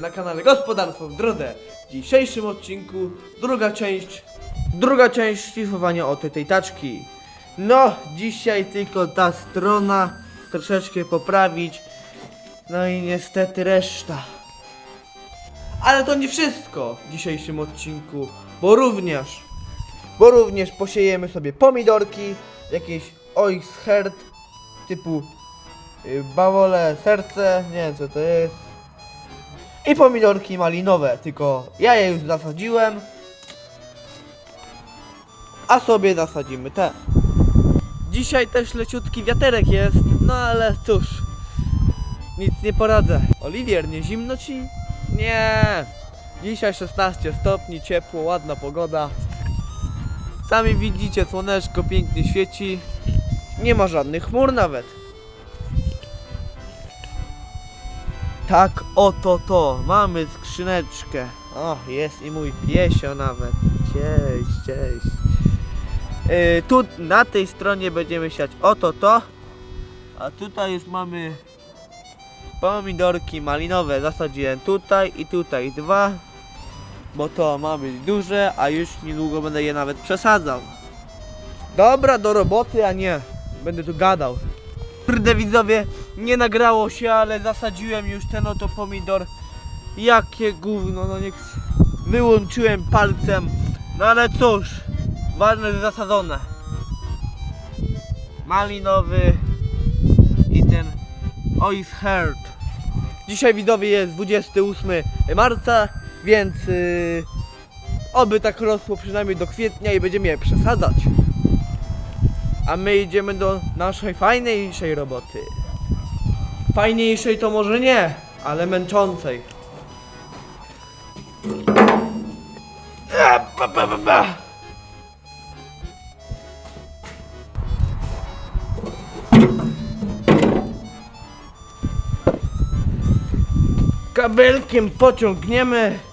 na kanale Gospodarstwo w Drodze. W dzisiejszym odcinku druga część, druga część szlifowania oto tej taczki. No, dzisiaj tylko ta strona troszeczkę poprawić. No i niestety reszta. Ale to nie wszystko w dzisiejszym odcinku, bo również, bo również posiejemy sobie pomidorki, jakieś oisherd typu y, bawole, serce, nie wiem co to jest. I pomidorki malinowe, tylko ja je już zasadziłem. A sobie zasadzimy te. Dzisiaj też leciutki wiaterek jest, no ale cóż. Nic nie poradzę. Oliwier, nie zimno ci? Nie. Dzisiaj 16 stopni, ciepło, ładna pogoda. Sami widzicie, słoneczko pięknie świeci. Nie ma żadnych chmur nawet. Tak, oto to. Mamy skrzyneczkę. O, jest i mój piesio nawet. Cześć, cześć. Yy, tu na tej stronie będziemy siać oto to. A tutaj już mamy pomidorki malinowe. Zasadziłem tutaj i tutaj dwa. Bo to ma być duże, a już niedługo będę je nawet przesadzał. Dobra, do roboty, a nie. Będę tu gadał. Kurde widzowie, nie nagrało się, ale zasadziłem już ten oto pomidor. Jakie gówno, no niech wyłączyłem palcem. No ale cóż, ważne, że zasadzone. Malinowy i ten Ois Heart. Dzisiaj widzowie jest 28 marca, więc yy, oby tak rosło przynajmniej do kwietnia i będziemy je przesadzać. A my idziemy do naszej fajniejszej roboty. Fajniejszej to może nie, ale męczącej. Kabelkiem pociągniemy.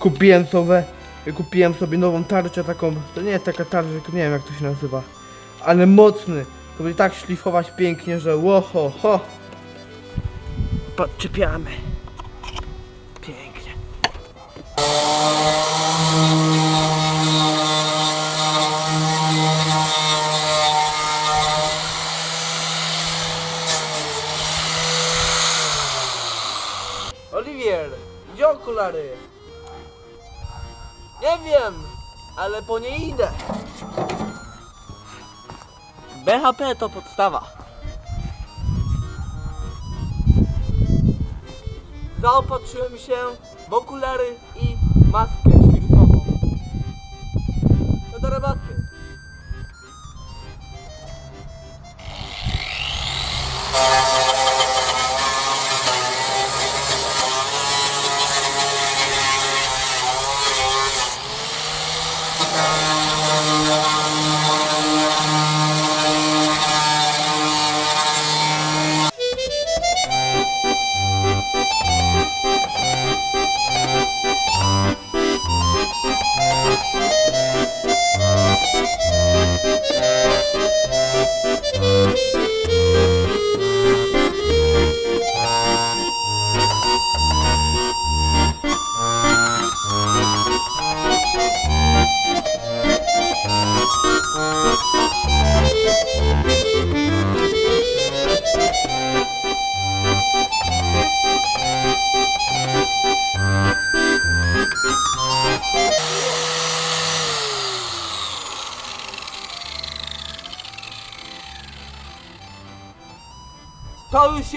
Kupiłem sobie, kupiłem sobie nową tarczę taką, to nie jest taka tarcza, tylko nie wiem jak to się nazywa, ale mocny, to będzie tak szlifować pięknie, że łoho, ho. Podczepiamy. Pięknie. Oliwier, gdzie okulary? Nie wiem, ale po nie idę. BHP to podstawa. Zaopatrzyłem się w okulary i maskę świrusową. Do roboty. To już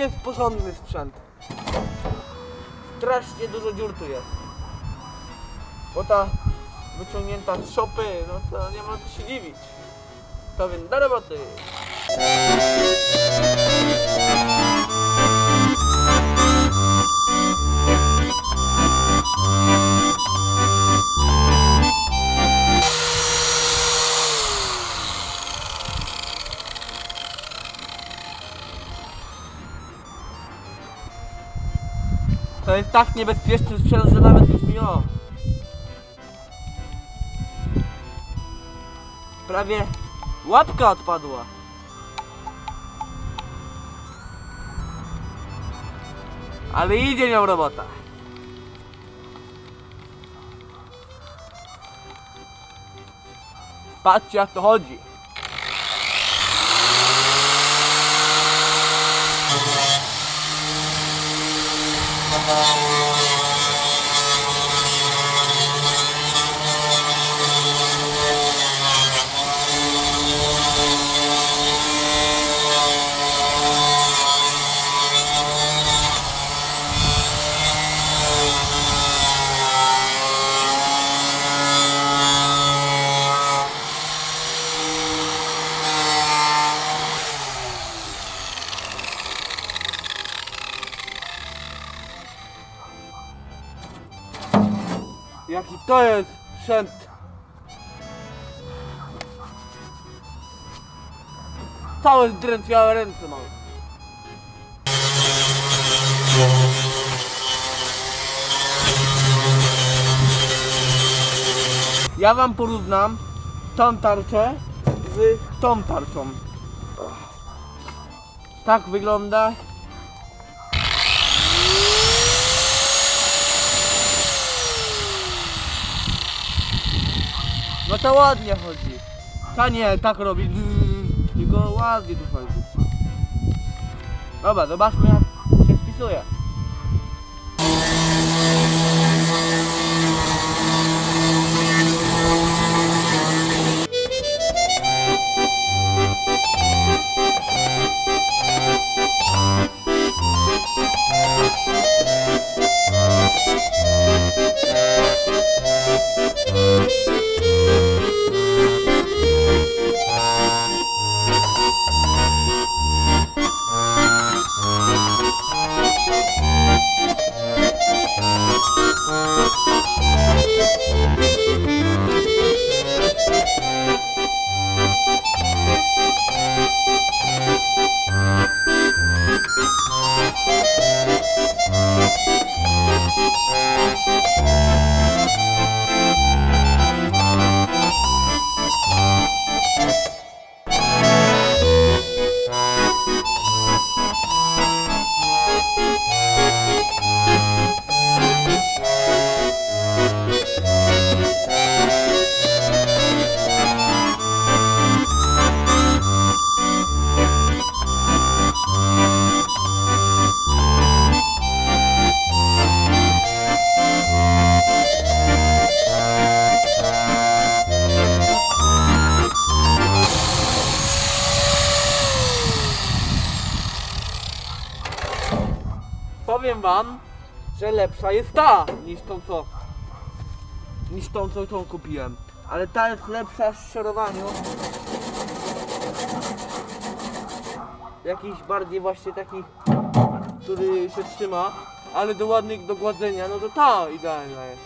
jest porządny sprzęt. Strasznie dużo dziur tu jest. Bo ta wyciągnięta z szopy, no to nie ma co się dziwić. To więc do roboty. To jest tak niebezpieczny sprzęt, że nawet już mi o. Prawie łapka odpadła. Ale idzie nią robota. Patrzcie jak to chodzi. Jaki to jest sprzęt? Całe zdrętwiałe ręce mam. Ja wam porównam tą tarczę z tą tarczą. Tak wygląda To ładnie chodzi. Ta nie, tak robi. Tylko ładnie tu chodzi. Dobra, zobaczmy jak się wpisuje. Powiem wam, że lepsza jest ta niż tą co niż tą co tą kupiłem. Ale ta jest lepsza w szerowaniu. Jakiś bardziej właśnie taki, który się trzyma, ale do ładnych do gładzenia, no to ta idealna jest.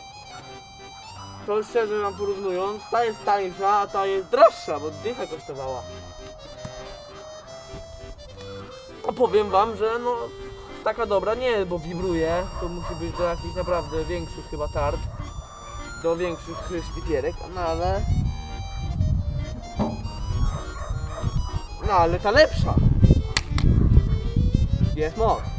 To szczerze wam porównując, ta jest tańsza, a ta jest droższa, bo dycha kosztowała. A powiem wam, że no taka dobra nie, bo wibruje. To musi być do jakichś naprawdę większych chyba tart. Do większych szlifierek, no ale... No ale ta lepsza. Jest moc.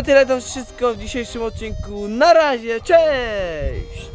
Na tyle to wszystko w dzisiejszym odcinku. Na razie, cześć!